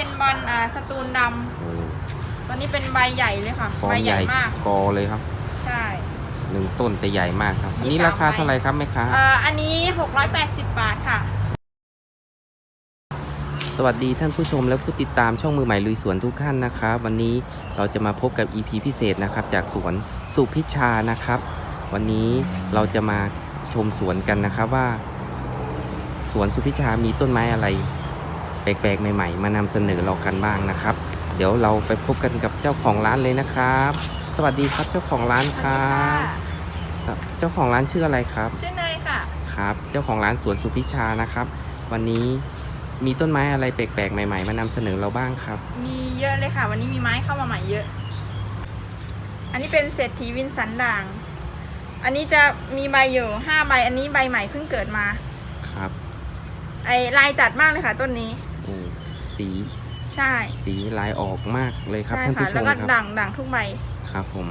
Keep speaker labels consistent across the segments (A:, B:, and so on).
A: เป็นบอลอ่าสตูลด
B: โอ้ำ
A: ตัวนี้เป็นใบใหญ่เลยค่ะ
B: ฟอ
A: ใบ
B: ร์ม
A: ให
B: ให
A: ญ่
B: ญ่
A: มาก
B: กอเลยครับ
A: ใช่
B: หนึ่งต้นแต่ใหญ่มากครับ อันนี้
A: มีสาม
B: ราคา
A: ใบ
B: เท่าไหร่ครับแม่ค้า
A: เอ่ออันนี้ 680 บาทค่ะ
B: สวัสดีท่านผู้ชมและผู้ติดตามช่องมือใหม่ลุยสวนทุกท่านนะครับวันนี้เราจะมาพบกับ EP พิเศษนะครับ จากสวนสุพิชานะครับ วันนี้เราจะมาชมสวนกันนะครับว่า สวนสุพิชามีต้นไม้อะไร แปลกๆ ใหม่ๆ มานำเสนอเรากันบ้างนะครับ เดี๋ยวเราไปพบกันกับเจ้าของร้านเลยนะครับ สวัสดีครับเจ้าของร้าน
A: ส
B: ค
A: วัส
B: รั
A: ดีค่ะ
B: บสวเจ้าของร้านชื่ออะไรครับ
A: ชื่อเนยค่ะ
B: ครับ เจ้าของร้านสวนสุพิชานะครับ วันนี้มีต้นไม้อะไรแปลกๆ ใหม่ ๆ มานำเสนอเราบ้างครับ
A: มีเยอะเลยค่ะ วันนี้มีไม้เข้ามาใหม่เยอะ อันนี้เป็นเศรษฐีวินสันด่าง อันนี้จะมีใบอยู่ห้าใบ อันนี้ใบใหม่เพิ่งเกิดมา
B: ครับ
A: ไอลายจัดมากเลยค่ะต้นนี้
B: โอ้ สี
A: ใช่
B: สีลายออกมากเลยครับ
A: ใช่
B: ท่าน
A: ค่ะ
B: ผู้ช
A: แล้ว
B: ม
A: ก็
B: ครับ
A: ด่างด่างทุกใบ
B: ครับผม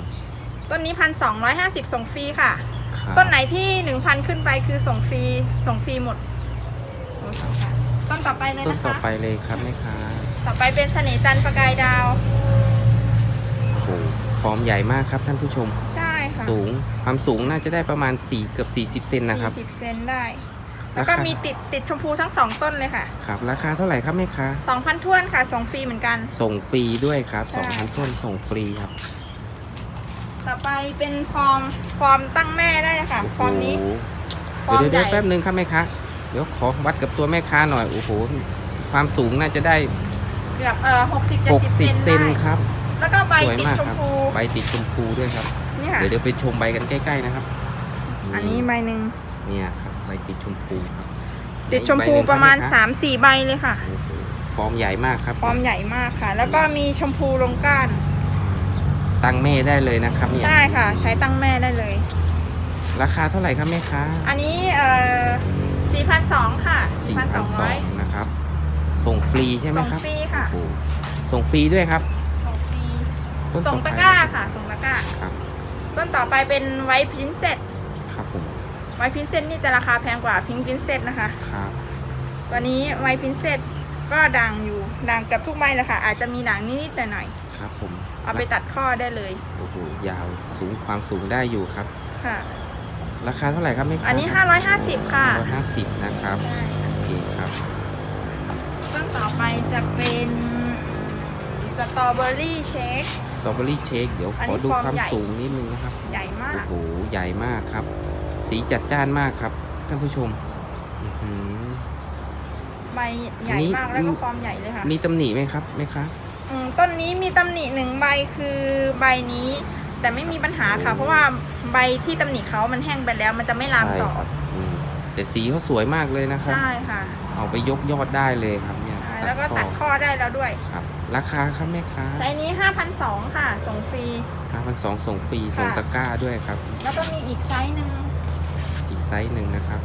A: ต้นนี้พันสองร้อยห้าสิบส่งฟรีค่ะ
B: ครับ
A: ต้นไหนที่หนึ่งพันขึ้นไปคือส่งฟรีส่งฟรีหมดโอ้ยค่ะต้นต่อไปเลย
B: ต้น
A: นะ
B: ต่อ
A: คะ
B: ไปเลยครับแม่ค้า
A: ต่อไปเป็นเสน่ห์จันทร์ประกายดาว
B: โอ้โหฟอร์มใหญ่มากครับท่านผู้ชม
A: ใช่ค่ะ
B: สูงความสูงน่าจะได้ประมาณ4เกือบ40เซนนะครับ
A: สี่สิบเซนได้ แล้วก็
B: ราคามี
A: มีติดติดชมพูทั้งสองต้นเลยค่ะ
B: ครับ ราคาเท่าไหร่ครับแม่ค้า
A: สองพันท้วนค่ะ ส่งฟรีเหมือนกัน
B: ส่งฟรีด้วยครับ
A: ใช่
B: 2,000ต้นส่งฟรีครับ
A: ต่อไปเป็นฟอร์มฟอร์มตั้งแม่ได้เลยค่ะ ฟอร์มนี้
B: โโห
A: ฟอร์ม
B: เดี๋ยวเดี๋ยว
A: ใหญ่
B: แป๊บนึงครับแม่ค้าเดี๋ยวขอวัดกับตัวแม่ค้าหน่อย โอ้โห ความสูงน่าจะได้
A: เกือบเอ่อหกสิบเจ็ดสิบเซน
B: 60เซน
A: ได้
B: ครับ
A: แล้วก็ใบ
B: สวย
A: ติด
B: มาก
A: ชม
B: ครับ
A: พู
B: ใบติดชมพูด้วยครับ
A: นี่ค่ะ
B: เดี๋ยวเดี๋ยวไปชมใบกันใกล้ ๆ นะครับ
A: อันนี้ใบหนึ่ง
B: เนี่ยครับ ใบติดชมพูครับ
A: ติดชมพู
B: ใบหนึ่งคบ
A: ประมาณ
B: แค้
A: สามสี่ใบเลยค่ะ
B: โอ้โหฟอร์มใหญ่มากครับ
A: ฟอร์มใหญ่มากค่ะ แล้วก็มีชมพูลงก้าน
B: ตั้งเม่ได้เลยนะครับเนี่ย
A: ใช่ค่ะ ใช้ตั้งแม่ได้เลย
B: ราคาเท่าไหร่ครับแม่ค้า
A: อันนี้เอ่อสี่พันสองค่ะสี่พันสองร้อย
B: 4,200นะครับ ส่งฟรีใช่ไหม
A: ส่ง
B: ครับ
A: ฟรีค่ะ
B: โอ้โหส่งฟรีด้วยครับ
A: ส่งฟรี
B: ต้น
A: ส่ง
B: อไป
A: ตะกร้าค่ะ ส่งตะกร้า
B: ครับ
A: ต้นต่อไปเป็นไวท์พินเซต
B: ครับผม
A: ไวท์พินเซตนี่จะราคาแพงกว่าพิงพินเซตนะคะ
B: ครับ
A: ตัวนี้ไวท์พินเซตก็ด่างอยู่ด่างเกับทุกใบเลยค่ะ อาจจะมีด่างนิดๆหน่อย
B: ครับผม
A: ๆเอาไปตัดข้อได้เลย
B: โอ้โหยาวสูงความสูงได้อยู่ครับ
A: ค่ะ
B: ราคาเท่าไหร่ครับแม่ค้า
A: อันนี้ 550 ค่ะ
B: ร้อยห้าสิบนะครับ
A: ใช่
B: โอเคครับ
A: ต้นต่อไปจะเป็นสตรอเบอรี่เชค
B: สตรอเบอรี่เชคเดี๋ยว
A: อัน
B: ข
A: นี้
B: อดู
A: ฟอร์ม
B: ความ
A: ใหญ่
B: สูงนิดนึงนะครับ
A: ใหญ่มา
B: โอ้
A: ก
B: โห ใหญ่มากครับ สีจัดจ้านมากครับ ท่านผู้ชมอื้อหือ
A: ใบใหญ่
B: อันนี้
A: มากแล้วก็ฟอร์มใหญ่เลยค่ะ
B: มีตำหนิไหมครับไหมคะ
A: อืมต้นนี้มีตำหนิหนึ่งใบคือใบนี้ แต่ไม่มีปัญหาค่ะ เพราะว่าใบที่ตำหนิเขามันแห้งไปแล้ว มันจะไม่ลามต่อ
B: ใช่ครับอืมแต่สีเขาสวยมากเลยนะครับ
A: ใช่ค่ะ
B: เอาไปยกยอดได้เลยครับเนี่ย
A: ใช่แล้วก็ตัดข้อได้แล้วด้วย
B: ครับ ราคาครับแม่ค้า
A: ไซส์นี้5,200ค่ะ ส่งฟรี
B: ห้าพันสองส่งฟรีส่ง
A: ค่ะ
B: ตะกร้าด้วยครับ
A: แล้วก็มีอีกไซส์หนึ่ง
B: อีก ไซส์หนึ่งนะครับ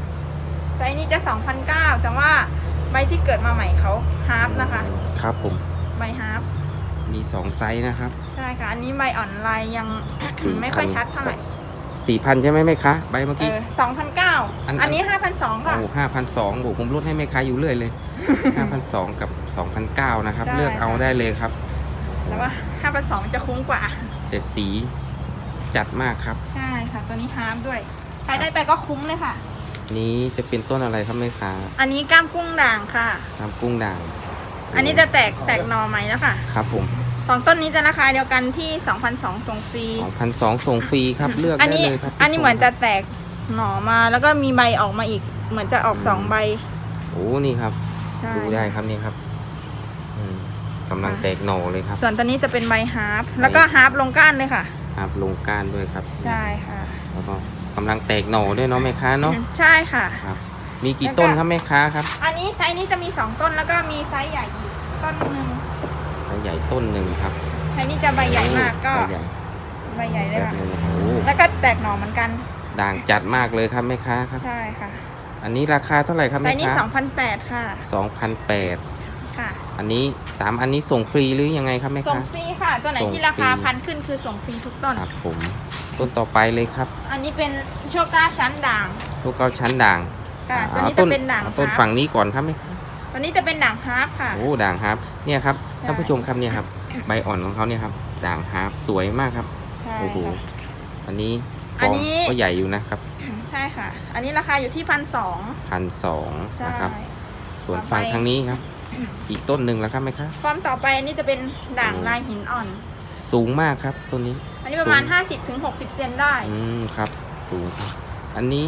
A: ไซส์นี้จะ2,009แต่ว่าใบที่เกิดมาใหม่เขาฮาร์ปนะคะ
B: ครับผม
A: ใบฮาร์ป
B: มีสองไซส์นะครับ
A: ใช่ค่ะ อันนี้ใบอ่อนลายยัง
B: สี่พัน
A: ไม่ค่อยชัดเท่าไหร่
B: สี่พันใช่ไหมแม่ค้าใบเมื่อ
A: เอ
B: กี้
A: อสองพันเก้า
B: อัน
A: อันนี้ห้าพันสองค่ะ
B: โอ้ห้าพันสองโอ้ผมลดให้แม่ค้าอยู่เรื่อยเลยห้าพันสองกับสองพันเก้านะครับ
A: ใช่
B: เลือกเอา
A: ค่ะ
B: ได้เลยครับ
A: แต่ว่าห้าพันสองจะคุ้มกว่า
B: แต่สีจัดมากครับ
A: ใช่ค่ะ ตัวนี้ฮาร์ปด้วย ใครได้ไปก็คุ้มเลยค่ะ
B: นี้จะเป็นต้นอะไรครับแม่ค้า
A: อันนี้ก้ามกุ้งด่างค่ะ
B: ทำกุ้งด่าง
A: อันนี้จะแตกแตกหน่อใหม่แล้วค่ะ
B: ครับผม
A: สองต้นนี้จะราคาเดียวกันที่2,002ส่งฟรี
B: สองพันสองส่งฟรีครับเลือก
A: อัน
B: ได้
A: นี้
B: เลยครับ
A: อันนี้เหมือนจะแตกหน่อมาแล้วก็มีใบออกมาอีก เหมือนจะออกสองใบ
B: โอ้นี่ครับ
A: ใช่
B: ดูได้ครับนี่ครับอืมกำลังแตกหน่อเลยครับ
A: ส่วนตัวนี้จะเป็นใบฮาร์ปแล้วก็ฮาร์ปลงก้านเลยค่ะ
B: ครับลงก้านด้วยครับ
A: ใช่ค่ะ
B: แล้วก็ กำลังแตกหน่อด้วยเนาะแม่ค้าเนาะ
A: ใช่ค่ะ
B: ครับ มีกี่ต้นครับแม่ค้าครับ
A: อันนี้ไซส์นี้จะมีสองต้นแล้วก็มีไซส์ใหญ่อีกต้นหนึ่ง
B: ใบใหญ่ต้นหนึ่งครับ
A: ไซส์นี้จะใบใหญ่มากก็
B: ใบใหญ่
A: ใบใหญ่เลย
B: แบบ
A: ค่ะ
B: นึงโอ้
A: แล้วก็แตกหน่อเหมือนกัน
B: ด่างจัดมากเลยครับแม่ค้าครับ
A: ใช่ค่ะ
B: อันนี้ราคาเท่าไหร่ครับ
A: ไซ
B: แม่
A: ส์นี้
B: ค้า
A: 2,008ค่ะ
B: สองพันแปด
A: ค่ะ
B: อันนี้สามอันนี้ส่งฟรีหรือยังไงครับแม่
A: ส่ง
B: ค้า
A: ฟรีค่ะ ตัวไหน
B: ส่ง
A: ที่ราคา
B: ฟรี
A: พันขึ้นคือส่งฟรีทุกต้น
B: ครับผม ต้นต่อไปเลยครับ
A: อันนี้เป็นโชก้าชั้นด่าง
B: พวกเก้าชั้นด่าง
A: ค่ะตัว
B: เอา
A: นี้จะเป็นด่าง
B: เอาต้น
A: ครับ
B: ฝั่งนี้ก่อนครับแม่ค้า
A: ตัวนี้จะเป็นด่างฮาร์ปค่ะ
B: โอ้ด่างฮาร์ปเนี่ยครับ
A: ใช่
B: ท่านผู้ชมครับเนี่ยครับ ใบอ่อนของเขาเนี่ยครับ ด่างฮาร์ปสวยมากครับ
A: ใช่
B: โอ้โห
A: ค่ะ
B: อันนี้ฟ
A: อั
B: อนง
A: นี้
B: ก็ใหญ่อยู่นะครับ
A: ใช่ค่ะ อันนี้ราคาอยู่ที่พันสอง
B: พันสอง
A: ใช่
B: นะครับ ส่วน
A: ต่อไป
B: ฝั่งทางนี้ครับ อีกต้นหนึ่งแล้วครับไหมครับ
A: ฟอร์มต่อไปอันนี้จะเป็นด่างลายหินอ่อน
B: สูงมากครับต้นนี้
A: อันนี้ประมาณ
B: สูง
A: 50-60ถึง60 เซนได้
B: อืมครับ สูงครับอันนี้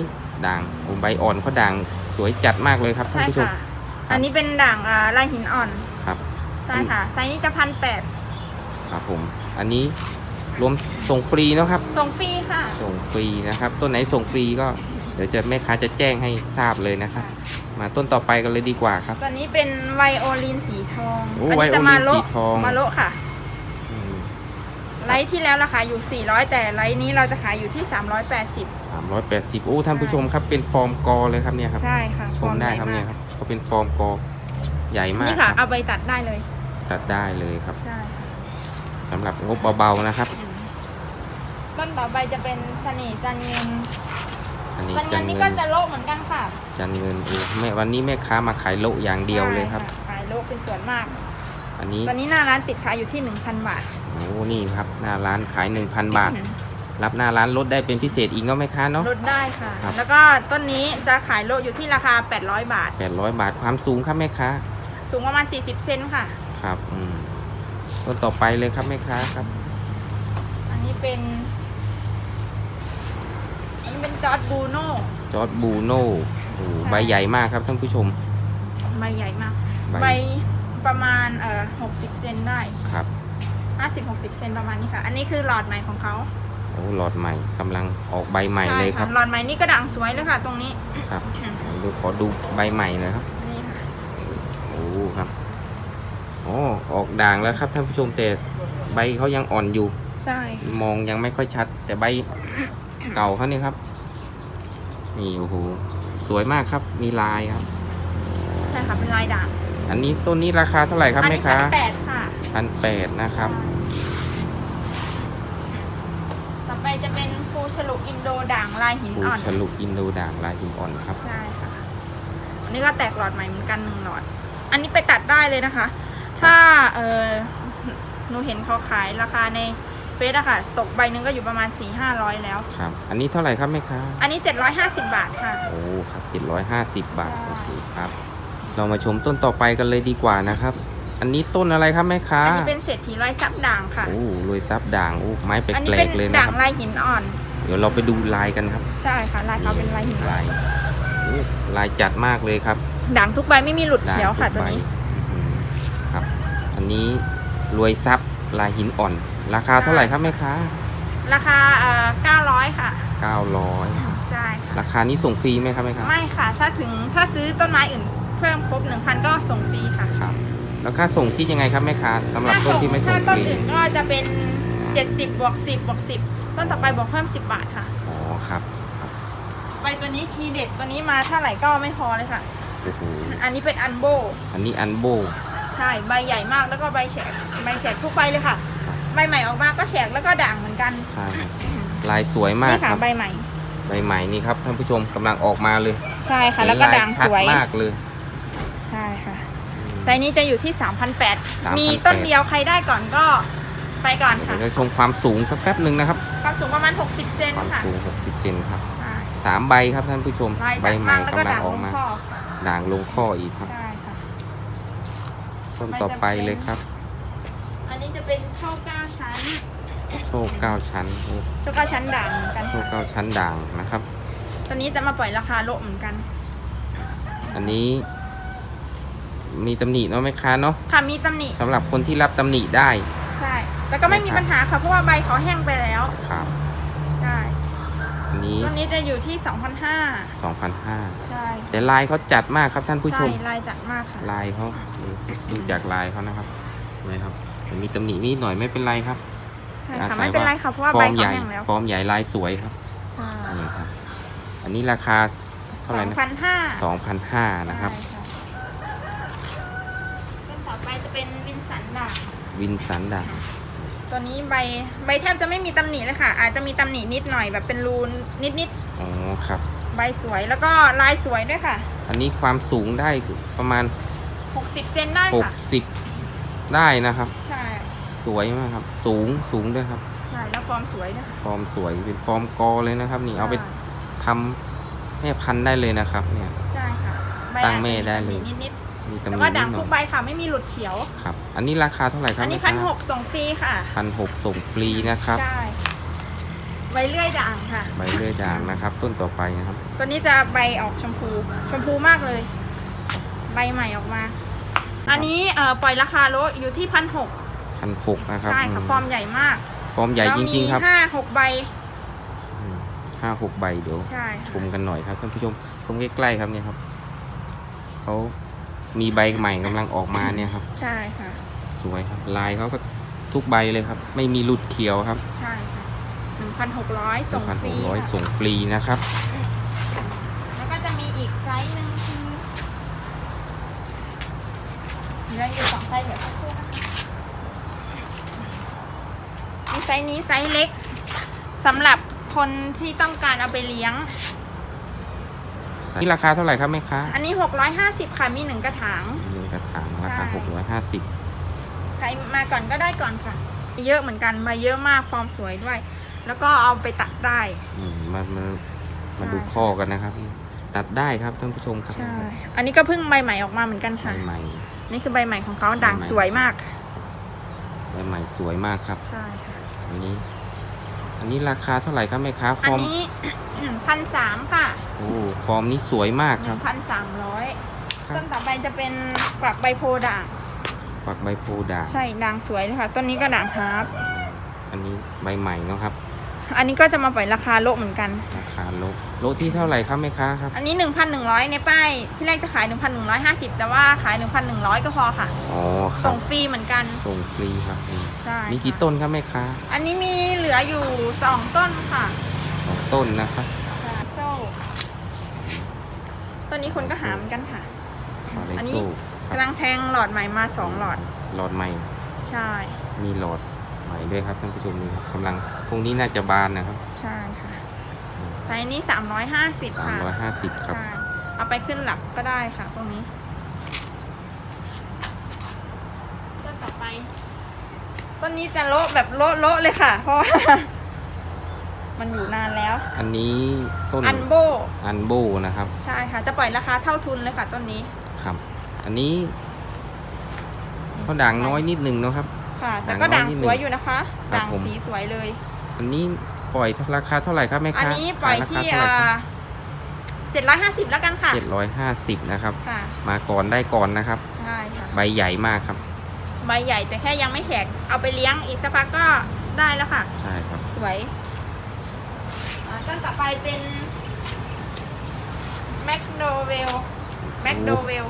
B: ด่างโอ้ใบอ่อนเขาด่างสวยจัดมากเลยครับท่าน
A: ใช่
B: ผู้ชม
A: ค่ะ อันนี้เป็นด่างอ่าลายหินอ่อน
B: ครับ
A: ใช่ค่ะ ไซส์นี้จะพันแปด
B: ครับผม อันนี้รวมส่งฟรีเนาะครับ
A: ส่งฟรีค่ะ
B: ส่งฟรีนะครับ ต้นไหนส่งฟรีก็เดี๋ยวจะแม่ค้าจะแจ้งให้ทราบเลยนะครับ มาต้นต่อไปกันเลยดีกว่าครับ
A: ตัวนี้เป็นไวโอลินสีทอง
B: โอ้
A: นี้จะมาโละ
B: ไวโอลินสีทอง
A: มาโละค่ะ
B: อืม
A: ไลท์ที่แล้วราคาอยู่ 400 แต่ไลท์นี้เราจะขายอยู่ที่ 380
B: สามร้อยแปดสิบโอ้ท่านผู้ชมครับเป็นฟอร์มกอเลยครับเนี่ยครับ
A: ใช่ค่ะ
B: ชมได้ครับ
A: ฟอ
B: เนี่ย
A: ให
B: ค
A: ญ่
B: รับเขาเป็นฟอร์มกอใหญ่มาก
A: นี่
B: ค
A: ค่ะ
B: รับ
A: เอาใบตัดได้เลย
B: จัดได้เลยครับ
A: ใช่ค่ะ
B: สำหรับงบเบาๆนะครับ
A: อืมต้นต่อไปจะเป็นเสน่ห์จันเงิน
B: อันนี้
A: จัน
B: จั
A: เงิ
B: น
A: นนี่
B: เงิ
A: ก็
B: น
A: จะโละเหมือนกันค่ะ
B: จันเงินโอ้แม่วันนี้แม่ค้ามาขายโละอย่างเดียวเลยครับ
A: ใช่ะขายโละเป็นส่วนมาก
B: อันนี้
A: ตอนนี้หน้าร้านติดขายอยู่ที่1,000บาท
B: โอ้นี่ครับ หน้าร้านขาย 1,000 บาท รับหน้าร้านลดได้เป็นพิเศษอีกเนาะแม่ค้าเนาะ
A: ลดได้ค่ะ
B: ครับ
A: แล้วก็ต้นนี้จะขายโละอยู่ที่ราคา 800 บาท
B: 800 บาทความสูงครับแม่ค้า
A: สูงประมาณ 40 เซนค่ะ
B: ครับอืมต้นต่อไปเลยครับแม่ค้าครับ
A: อันนี้เป็นอันนี้เป็นจอร์ดบูโน่
B: จอร์ดบูโน่โอ้
A: ใช่
B: ใบใหญ่มากครับท่านผู้ชม
A: ใบใหญ่มาก
B: ใบ
A: ใบประมาณเอ่อ60 เซนได้
B: ครับ
A: 50-60 เซนประมาณนี้ค่ะ อันนี้คือหลอดใหม่ของเขา
B: โอ้หลอดใหม่กำลังออกใบใหม่
A: ใช่
B: เลยค
A: ค่ะ
B: รับ
A: หลอดใหม่นี่ก็ด่างสวยเลยค่ะตรงนี้
B: ครับดูขอดูใบใหม่หน่อยครับ
A: นี่ค่ะ
B: โอ้ครับโอ้ออกด่างแล้วครับท่านผู้ชมแต่ใบเขายังอ่อนอยู่
A: ใช่
B: มองยังไม่ค่อยชัด แต่ใบเก่าเขานี่ครับนี่โอ้โหสวยมากครับ มีลายครับ
A: ใช่ค่ะเป็นลายด่าง
B: อันนี้ต้นนี้ราคาเท่าไหร่ครับ
A: อั
B: แม่
A: นี้
B: ค้า
A: พันแปดค่ะ
B: พันแปดนะครับ
A: ต่อไปจะเป็นภูฉลุอินโดด่างลายหิน
B: ปู
A: อ่อน
B: ฉลุอินโดด่างลายหินอ่อนครับ
A: ใช่ค่ะ อันนี้ก็แตกหลอดใหม่เหมือนกันหนึ่งหลอด อันนี้ไปตัดได้เลยนะคะ ถ้าเออหนูเห็นเขาขายราคาในเฟซอะค่ะ ตกใบหนึงก็อยู่ประมาณ4 5 0 0แล้ว
B: ครับ อันนี้เท่าไหร่ครับแม่ค้า
A: อันนี้ 750 บาทค่ะ
B: โอ้ครับเจ็ดร้อยห้าสิบบาท
A: ใช่
B: โอเคครับ เรามาชมต้นต่อไปกันเลยดีกว่านะครับ อันนี้ต้นอะไรครับแม่ค้า
A: อันนี้เป็นเศรษฐีร้อยซับด่างค่ะ
B: โอ้รวยซับด่างโอ้ไม้แป
A: อันนี้
B: ล
A: เป็
B: ก
A: น
B: ๆเลยนะ
A: ด่าง
B: ครับ
A: ลายหินอ่อน
B: เดี๋ยวเราไปดูลายกันครับ
A: ใช่ค่ะลายเขาเป็นลายหินอ่อน
B: ลายโอ้ลายจัดมากเลยครับ
A: ด่างทุกใบไม่มีหลุดเขียวค่ะ
B: ด่าง
A: ตัว
B: ทุกใบ
A: นี้
B: อืมครับ อันนี้รวยซับลายหินอ่อน ราคาเท่าไหร่ครับแม่ค้า
A: ราคาเอ่อ900ค่ะ
B: 900
A: ใช่ค่ะ
B: ราคานี้ส่งฟรีไหมครับแม่ค้า
A: ไม่ค่ะ ถ้าถึงถ้าซื้อต้นไม้อื่นเพิ่มครบ1,000ก็ส่งฟรีค่ะ
B: ครับ แล้วค่าส่งคิดยังไงครับแม่ค้าสำหรับต้นที่ไม่ส่ง
A: ถ้า
B: ฟ
A: ต้น
B: รี
A: อื่นก็จะเป็น 70บวก10บวก10 ต้นต่อไปบวกเพิ่ม 10 บาทค่ะ
B: อ๋อครับ
A: ใบตัวนี้ทีเด็ดตัวนี้มาเท่าไหร่ก็ไม่พอเลยค่ะ
B: โอ้โห
A: อันนี้เป็นอันโบ
B: อันนี้อันโบ
A: ใช่ ใบใหญ่มากแล้วก็ใบแฉกใบแฉกทุกใบเลยค่ะ ใบใหม่ออกมาก็แฉกแล้วก็ด่างเหมือนกัน
B: ใช่ครับลายสวยมาก
A: นี่
B: ค
A: ค่ะ
B: รับ
A: ใบใหม่
B: ใบใหม่นี่ครับท่านผู้ชมกำลังออกมาเลย
A: ใช่ค่ะ แล้วก็
B: เห็นล
A: ด่าง
B: ชั
A: สวย
B: มากเลย
A: ใช่ค่ะ ไซส์นี้จะอยู่ที่3,800
B: 3,800
A: มีต้นเดียวใครได้ก่อนก็ไปก่อน
B: เดี๋
A: ค่ะ
B: ยวจะชมความสูงสักแป๊บหนึ่งนะครับ
A: ความสูงประมาณ 60 เซน
B: ความ
A: ค่ะ
B: สูง 60เซนครับ
A: ใช่
B: สามใบครับท่านผู้ชม
A: ลาย
B: ใบ
A: จัด
B: ใหม่
A: มากแล้วก็
B: กำลัง
A: ด่าง
B: อ
A: ล
B: อก
A: ง
B: มา
A: ข้อ
B: ด่างลงข้ออีกครับ
A: ใช่ค่ะ
B: ต้นต่อไปเลยครับ
A: อันนี้จะเป็นโชคเก้าชั้น
B: โชคเก้าชั้นโอ้
A: โชคเก้าชั้นด่างเหมือนกัน
B: โชคเก้าชั้นด่างนะครับ
A: ตอนนี้จะมาปล่อยราคาโลเหมือนกัน
B: อันนี้ มีตำหนิเนาะแม่ค้าเนาะ
A: ค่ะมีตำหนิ
B: สำหรับคนที่รับตำหนิได้
A: ใช่แต่ก็ไม่มีปัญหาค่ะเพราะว่าใบเขาแห้งไปแล้ว
B: ครับ
A: ใช่
B: อันนี้
A: ต้นนี้จะอยู่ที่ 2,500
B: 2,500
A: ใช่
B: แต่ลายเขาจัดมากครับท่านผู้ช
A: ใช่
B: ม
A: ลายจัดมากค่ะ
B: ลายเขาดูดูจากลายเขานะครับเห็นไหมครับมันมีตำหนินิดหน่อยไม่เป็นไรครับ
A: ใช่
B: อา
A: ค่ะ
B: ศัย
A: ไม่เป็นไรค่ะเพราะว่า
B: ฟ
A: ใบ
B: อร์มให
A: เขา
B: ญ่
A: แห้งแล้ว
B: ฟอร์มใหญ่ลายสวยครับ
A: ใช่
B: นี่ครับ อันนี้ราคาเท่าไหร่นะ
A: 2,500
B: 2,500นะครับ
A: ใช่ต้นต่อไปจะเป็นวินสัน ด่าง
B: วินสันด่าง
A: ตัวนี้ใบใบแทบจะไม่มีตำหนิเลยค่ะ อาจจะมีตำหนินิดหน่อยแบบเป็นรูนนิด
B: อ๋อครับ
A: ๆใบสวยแล้วก็ลายสวยด้วยค่ะ
B: อันนี้ความสูงได้ประมาณ
A: 60 เซนได้
B: หก
A: ค่ะ
B: สิบได้นะครับ
A: ใช่
B: สวยมากครับ สูงสูงด้วยครับ
A: ใช่แล้วฟอร์มสวยนะคะ
B: ฟอร์มสวยเป็นฟอร์มกอเลยนะครับ นี่เอาไปทำแม่พันธุ์ได้เลยนะครับ เนี่ย
A: ใช่ค่ะใบ
B: ตั้งแม่ได้เลย
A: อาจจะ มีตำหนินิด
B: มี
A: ๆ
B: ตำห
A: แต่
B: นิ
A: ว่า
B: นิ
A: ด่าง
B: ดหน่
A: ทุ
B: อกย
A: ใบค่ะไม่มีหลุดเขียว
B: ครับ อันนี้ราคาเท่าไหร่ครับ
A: อันนี้พันหกส่งฟรีค่ะ
B: พันหกส่งฟรีนะครับ
A: ใช่ใบเลื่อยด่างค่ะ
B: ใบเลื่อยด่างนะครับ ต้นต่อไปนะครับ
A: ตัวนี้จะใบออกชมพู ชมพูมากเลย ใบใหม่ออกมา อันนี้เอ่อปล่อยราคาโลอยู่ที่พันหก
B: พันหกนะครับ
A: ใช่ค่ะ
B: อืม
A: ฟอร์มใหญ่มาก
B: ฟอร์มใหญ่จริงๆครับ
A: แล้วมีห้าหกใบ
B: อืมห้าหกใบเดี๋ยว
A: ใช่
B: ช
A: ค่ะ
B: มกันหน่อยครับท่านผู้ชมชมใกล้ๆครับเนี่ยครับเขา มีใบใหม่กำลังออกมาเนี่ยครับ
A: ใช่ค่ะ
B: สวยครับ ลายเขาก็ทุกใบเลยครับ ไม่มีหลุดเขียวครับ
A: ใช่ค่ะหนึ่งพันหกร้อยส่ง
B: พัน
A: ฟ
B: ห
A: รี
B: กร้อย
A: ค่ะ
B: ส่งฟรีนะครับ
A: แล้วก็จะมีอีกไซส์หนึ่งคือเหลืออยู่สองไซส์เดี๋ยวสักครู่นะคะมีไซส์นี้ไซส์เล็กสำหรับคนที่ต้องการเอาไปเลี้ยง
B: นี่ราคาเท่าไหร่ครับแม่ค้า
A: อันนี้ 650 ค่ะ มีหนึ่งกระถาง
B: หนึ่งกระถางราคา
A: ใช่
B: หกร้อยห้าสิบ
A: ใครมาก่อนก็ได้ก่อนค่ะ เยอะเหมือนกัน มาเยอะมากฟอร์มสวยด้วย แล้วก็เอาไปตัดได้
B: มามา
A: ใช่
B: มาดูข้อกันนะครับตัดได้ครับท่านผู้ชมครับ
A: ใช่ อันนี้ก็เพิ่งใบใหม่ออกมาเหมือนกัน
B: ใบ
A: ค่ะ
B: ใหม่
A: นี่คือใบใหม่ของเขาด่าง
B: ใบใหม่
A: สวยมาก
B: ใบใหม่สวยมากครับ
A: ใช่ค่ะ
B: อันนี้ อันนี้ราคาเท่าไหร่ครับแม่ค้าฟ
A: อัน
B: อร์ม
A: นี้ พันสามค่ะ
B: โอ้ฟอร์มนี้สวยมาก
A: ห
B: ครั
A: นึ่
B: บ
A: งพันสามร้อย
B: ครับ
A: ต้นต่อไปจะเป็นกวักใบโพธิ์ด่าง
B: ปักใบโพธิ์ด่าง
A: ใช่ด่างสวยเลยค่ะ ต้นนี้ก็ด่างฮาร์ป
B: อันนี้ใบใหม่เนาะครับ
A: อันนี้ก็จะมาปล่อยราคาโลกเหมือนกัน
B: ราคาโลโลที่เท่าไหร่ครับแม่ค้าครับ
A: อันนี้ 1,100 ในป้ายที่แรกจะขาย 1,150 แต่ว่าขาย 1,100 ก็พอค่ะ
B: อ๋อครั
A: ส่
B: บ
A: งฟรีเหมือนกัน
B: ส่งฟรีครับนี่
A: ใช่
B: มีกี่
A: ค่ะ
B: ต้นครับแม่ค้า
A: อันนี้มีเหลืออยู่2ต้นค่ะ
B: สองต้นนะครับ
A: โซ่ต้นนี้คนก็หาเหมือนกันค่ะ
B: มาเล
A: อันนี้
B: โซ่ค
A: กำ
B: รั
A: ลั
B: บ
A: งแทงหลอดใหม่มา2หลอด
B: หลอดใหม่
A: ใช่
B: มีหลอดใหม่ด้วยครับท่านผู้ชมนี่ครับกำลังพวกนี้น่าจะบานนะครับ
A: ใช่ค่ะ ไซส์นี้ 350 ค่ะ
B: 350ครับ
A: ใช่ เอาไปขึ้นหลักก็ได้ค่ะพวกนี้ต้นต่อไป ต้นนี้จะโละแบบโละโละเลยค่ะ เพราะว่า มันอยู่นานแล้ว
B: อันนี้ต้น
A: อันโบ
B: อันโบนะครับ
A: ใช่ค่ะ จะปล่อยราคาเท่าทุนเลยค่ะต้นนี้
B: ครับ อันนี้เขาด่างน้อยนิดนึงเนาะครับ
A: ค่ะ แต่ก็
B: ด่า
A: ด่างง
B: น้อยนิด
A: ส
B: นึง
A: วยอยู่นะคะ
B: ครับ
A: ด่าง
B: ผม
A: สีสวยเลย
B: อันนี้ปล่อยราคาเท่าไหร่ครับแม่
A: อัน
B: ค้า
A: นี้ปล่อย
B: ขราคา
A: ที่
B: เท่าไหร่ครับ
A: เจ็ดร้อยห้าสิบแล้วกันค่ะ
B: เจ็ดร้อยห้าสิบนะครับ
A: ค่ะ
B: มาก่อนได้ก่อนนะครับ
A: ใช่ค่ะ
B: ใบใหญ่มากครับ
A: ใบใหญ่แต่แค่ยังไม่แขกเอาไปเลี้ยงอีกสักพักก็ได้แล้วค่ะ
B: ใช่ครับ
A: สวยอ่าต้นต่อไปเป็นแมคโดเวลแมคโดเวล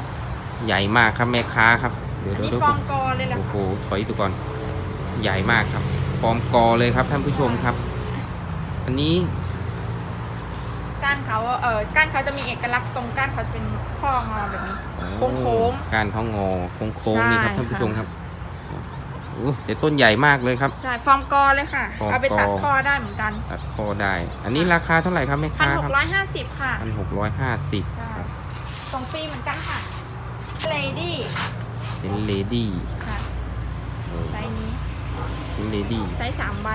B: ใหญ่มากครับแม่ค้าครับ เดี๋ยว
A: อัน
B: เดี๋
A: นี้
B: ยว
A: ฟองกอเลยแหละ
B: โอ้
A: ค่ะ
B: โหถอยดูก่อน ใหญ่มากครับ ฟอร์มกอเลยครับท่านผู้ชมครับ อันนี้
A: ก้านเขาเออก้านเขาจะมีเอกลักษณ์ตรงก้านเขาจะเป็นข้องอแบบนี้
B: โอ้
A: โค้ง
B: การเขางอโค้งโค้ง
A: ใช่
B: นี่ครับท่านผู้ชม
A: ค่ะ
B: ครับโอ้ แต่ต้นใหญ่มากเลยครับ
A: ใช่ ฟอร์มกอเลยค่ะ
B: ฟอร์ม
A: เอาไปตัด
B: กอ
A: ข้อได้เหมือนกัน
B: ตัดคอได้ อันนี้ราคาเท่าไหร่ครับแม่
A: พัน
B: ค้า
A: ห
B: ค
A: ก
B: รับ
A: ร้อยห้าสิบค่ะ
B: พันหกร้อยห้าสิบ
A: ใช่ส่งฟรีเหมือนกันค่ะ เลดี้
B: เป็นเลดี้
A: ค่ะไซส์นี้
B: เป็นเลดี้
A: ไซส์สามใบ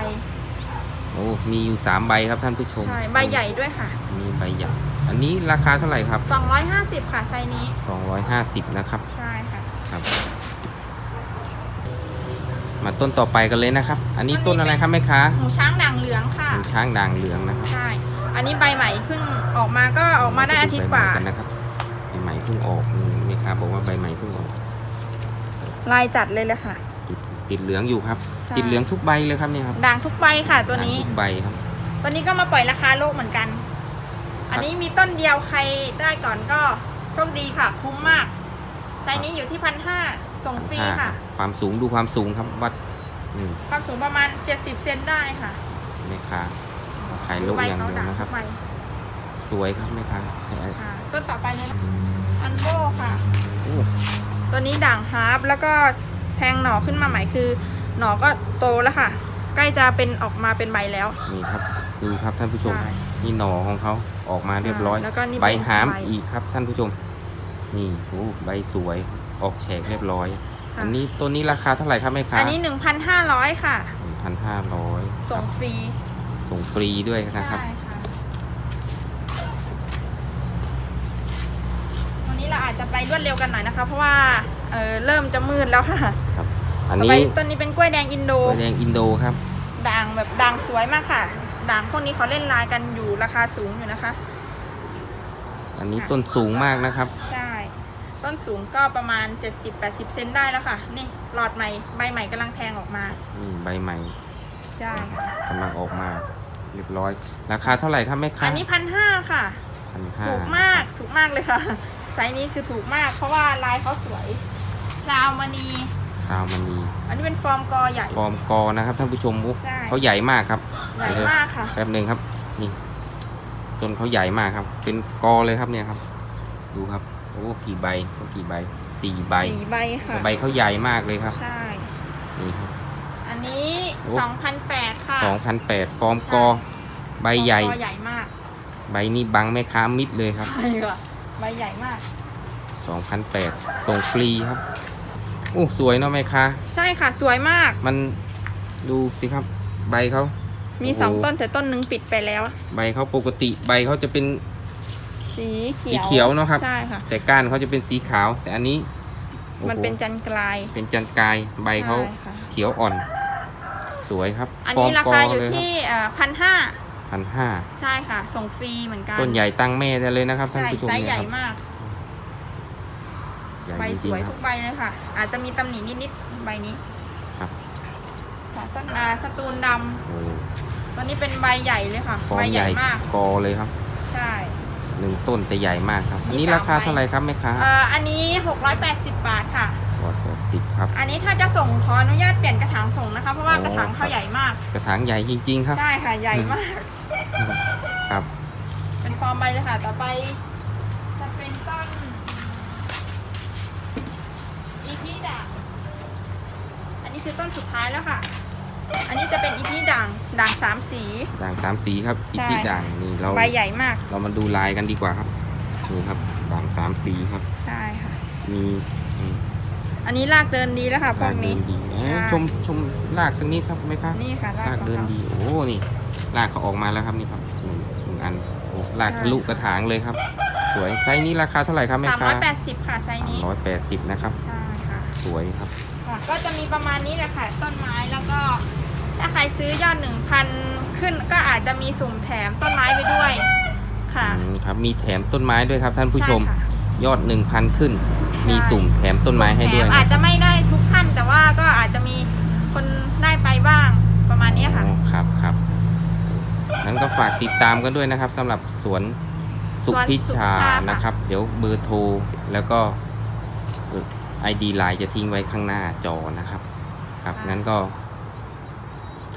B: โอ้มีอยู่สามใบครับท่านผู้ชม
A: ใช่ ใบใหญ่ด้วยค่ะ
B: มีใบใหญ่อันนี้ราคาเท่าไหร่ครับ
A: สองร้อยห้าสิบค่ะไซส์นี้
B: สองร้อยห้าสิบนะครับ
A: ใช่ค่ะ
B: ครับ มาต้นต่อไปกันเลยนะครับ อันนี้ต้นอะไรครับแม่ค้า
A: หมูช้างด่างเหลืองค่ะ
B: เป็นช้างด่างเหลืองนะครับ
A: ใช่อันนี้ใบใหม่เพิ่งออกมาก็ออกมาได้อาทิตย์กว่า
B: ใบใหม่กันนะครับใบใหม่เพิ่งออกนี่แม่ค้าบอกว่าใบใหม่เพิ่งออก
A: ลายจัดเลยเลยค่ะ
B: ติดติดเหลืองอยู่ครับ
A: ใช่
B: ติดเหลืองทุกใบเลยครับเนี่ยครับ
A: ด่างทุกใบค่ะตัวนี้
B: ด่างทุกใบครับ
A: ตัวนี้ก็มาปล่อยราคาโลกเหมือนกัน อันนี้มีต้นเดียวใครได้ก่อนก็โชคดีค่ะ คุ้มมากไซส์นี้อยู่ที่พันห้า ส่งฟรีค่ะ
B: ความสูงดูความสูงครับวัดนี่
A: ความสูงประมาณ 70 เซนได้ค่ะ
B: แม่ค้าขายโลก
A: ใบ
B: อย่าง
A: เขา
B: เดียว
A: ด่าง
B: นะค
A: ทุ
B: รับ
A: กใบ
B: สวยครับแม่ค้าใช่
A: ค่ะ ต้นต่อไปเลยนะอันโบค่ะ
B: โอ้
A: ตัวนี้ด่างฮาร์ปแล้วก็แทงหน่อขึ้นมาใหม่คือ หน่อก็โตแล้วค่ะ ใกล้จะเป็นออกมาเป็นใบแล้ว
B: นี่ครับดูครับท่านผู้ชม
A: ใช่
B: นี่หน่อของเขาออกมาเรียบร้อย
A: แล้วก็นี่
B: ใบ
A: เป็น
B: หาม
A: ใบ
B: อีกครับท่านผู้ชม นี่โอ้ใบสวยโต ออกแฉกเรียบร้อย
A: ค่ะ
B: อันนี้ต้นนี้ราคาเท่าไหร่ครับแม่ค้า
A: อันนี้หนึ่งพันห้าร้อยค่ะ
B: หนึ่งพันห้าร้อย
A: ส่งฟรี
B: ส่งฟรีด้วยนะครับ
A: ใช่ค่ะวันนี้เราอาจจะไปรวดเร็วกันหน่อยนะคะ เพราะว่าเออเริ่มจะมืดแล้วค่ะ
B: อัน
A: ต่อ
B: นี้
A: ไปต้นนี้เป็นกล้วยแดงอินโด
B: กล้วยแดงอินโดครับ
A: ด่างแบบด่างสวยมากค่ะด่างพวกนี้เขาเล่นลายกันอยู่ราคาสูงอยู่นะคะ
B: อันนี้ต้นสูงมากนะครับ
A: ใช่ ต้นสูงก็ประมาณ 70-80 เซนได้แล้วค่ะ นี่หลอดใหม่ใบใหม่กำลังแทงออกมา
B: นี่ใบใหม่
A: ใช่ค่ะ
B: กำลังออกมา เรียบร้อย ราคาเท่าไหร่ครับแม่ค้า
A: อันนี้พันห้าค่ะ
B: พันห้า
A: ถูกมากถูกมากเลยค่ะไซส์นี้คือถูกมาก เพราะว่าลายเขาสวยราวมณี
B: ข้าวมันมี
A: อันนี้เป็นฟอร์มกอใหญ่
B: ฟอร์มกอนะครับท่านผู้ชมโอ้
A: ใช่
B: เขาใหญ่มากครับ
A: ใหญ่มากค่ะ
B: แป๊บหนึ่งครับ นี่ต้นเขาใหญ่มากครับ เป็นกอเลยครับเนี่ยครับ ดูครับโอ้กี่ใบโอ้กี่ใบสี่ใบ
A: สี่ใบค่ะ
B: ใบเขาใหญ่มากเลยครับ
A: ใช่
B: นี่ครับ
A: อันนี้
B: โอ้
A: สองพันแปดค่ะ
B: สองพันแปดฟอร์มกอ ใบใหญ่
A: ฟอร์มกอใหญ่มาก
B: ใบนี้บังแม่ค้ามิดเลยครับ
A: ใช่ค่ะใบใหญ่มาก
B: สองพันแปดส่งฟรีครับโอ้สวยเนาะแม่ค้า
A: ใช่ค่ะ สวยมาก
B: มันดูสิครับ ใบเขา
A: มี
B: โอ้โห
A: สองต้นแต่ต้นหนึ่งปิดไปแล้ว
B: ใบเขาปกติ ใบเขาจะเป็น
A: สีเขี
B: สี
A: ยว
B: เขียวเนอะครับ
A: ใช่ค่ะ
B: แต่ก้านเขาจะเป็นสีขาว แต่อันนี้โอ้โห
A: มันเป็นจันกลาย
B: เป็นจันกายใบเขา
A: ใช่ค่ะ
B: เขียวอ่อน สวยครับ
A: อันนี้ราคาอยู่
B: เลย
A: ที่พันห้า
B: พันห้า
A: ใช่ค่ะ ส่งฟรีเหมือนกัน
B: ต้นใหญ่ตั้งแม่ได้เลยนะครับท่าน
A: ใช่
B: ผู้ชม
A: ไซส์
B: เนี่ย
A: ใหญ่
B: ครับ
A: มาก
B: ใหญ่
A: ใบ
B: จ
A: ส
B: ริง
A: วย
B: ๆค
A: ทุ
B: รับ
A: กใบเลยค่ะ อาจจะมีตำหนินิดๆใบนี้
B: ครับ
A: ค่ะต้นอาสตูนด
B: โอ้ำ
A: ตัวนี้เป็นใบใหญ่เลยค่ะ
B: ฟอ
A: ใบ
B: ร์ม
A: ให
B: ให
A: ญ่
B: ญ่
A: มาก
B: กอเลยครับ
A: ใช่
B: หนึ่งต้นแต่ใหญ่มากครับ อันนี้
A: มีสาม
B: ราคา
A: ใบ
B: เท่าไหร่ครับแม่ค้า
A: เอ่ออันนี้ 680 บาทค่ะ
B: ร้อยแปดสิบครับ
A: อันนี้ถ้าจะส่งขออนุญาตเปลี่ยนกระถางส่งนะคะ เพราะว่า
B: โอ้
A: กระถาง
B: ครั
A: เขา
B: บ
A: ใหญ่มาก
B: กระถางใหญ่จริง ๆ ครับ
A: ใช่ค่ะใหญ่มาก
B: ครับ
A: เป็นฟอร์มใบเลยค่ะ ต่อไปจะเป็นต้นอีพีด่างอันนี้คือต้นสุดท้ายแล้วค่ะ อันนี้จะเป็นอีพีด่างด่างสามสี
B: ด่างสามสีครับอีก
A: ใช่
B: ที่ด่างนี่เรา
A: ใบใหญ่มาก
B: เรามาดูลายกันดีกว่าครับนี่ครับด่างสามสีครับ
A: ใช่ค่ะ
B: มีอืม
A: อันนี้รากเดินดีแล้วค่ะพว
B: รากกเดิ
A: นี้
B: นดี
A: ใช่
B: เอ๊ะชมชมรากสักนิดครับไหมครับ
A: นี่ค่ะรารา
B: กก
A: ของ
B: เดิน
A: เขา
B: ดีโอ้นี่รากเขาออกมาแล้วครับนี่ครับหนึ่งหนึ่งอันโอ้ราก
A: ใช่
B: ทะลุกระถางเลยครับ สวยไซส์นี้ราคาเท่าไหร่ครับแม่
A: สาม
B: ค้า
A: ร้อยแปดสิบค่ะไซส์นี้
B: ร้อยแปดสิบนะครับ
A: ใช่ค่ะ
B: สวยครับ
A: ค่ะก็จะมีประมาณนี้แหละค่ะต้นไม้แล้วก็ ถ้าใครซื้อยอดหนึ่งพันขึ้นก็อาจจะมีสุ่มแถมต้นไม้ไปด้วยค่ะ
B: อืมครับมีแถมต้นไม้ด้วยครับท่านผู้ชม
A: ใค่ะ
B: ยอด 1,000 ขึ้น มี
A: ใช่
B: สุ่มแถมต้นไม้ให้ด้วย
A: สุ่มแถมอาจจะไม่ได้ทุกท่าน แต่ว่าก็อาจจะมีคนได้ไปบ้างประมาณนี้ค่ะ
B: อ๋อครับครับนั้นก็ฝากติดตามกันด้วยนะครับสำหรับสวนสุพิช
A: สวนสุ
B: ชา
A: พิชาค่ะ
B: นะครับ เดี๋ยวเบอร์โทรแล้วก็ไอดีไลน์จะทิ้งไว้ข้างหน้าจอนะครับ ครับงั้นก็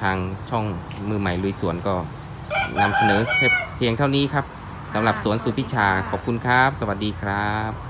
B: ทางช่องมือใหม่ลุยสวนก็นำเสนอเพียงเท่านี้ครับสำหรับสวนสุพิชาขอบคุณครับ สวัสดีครับ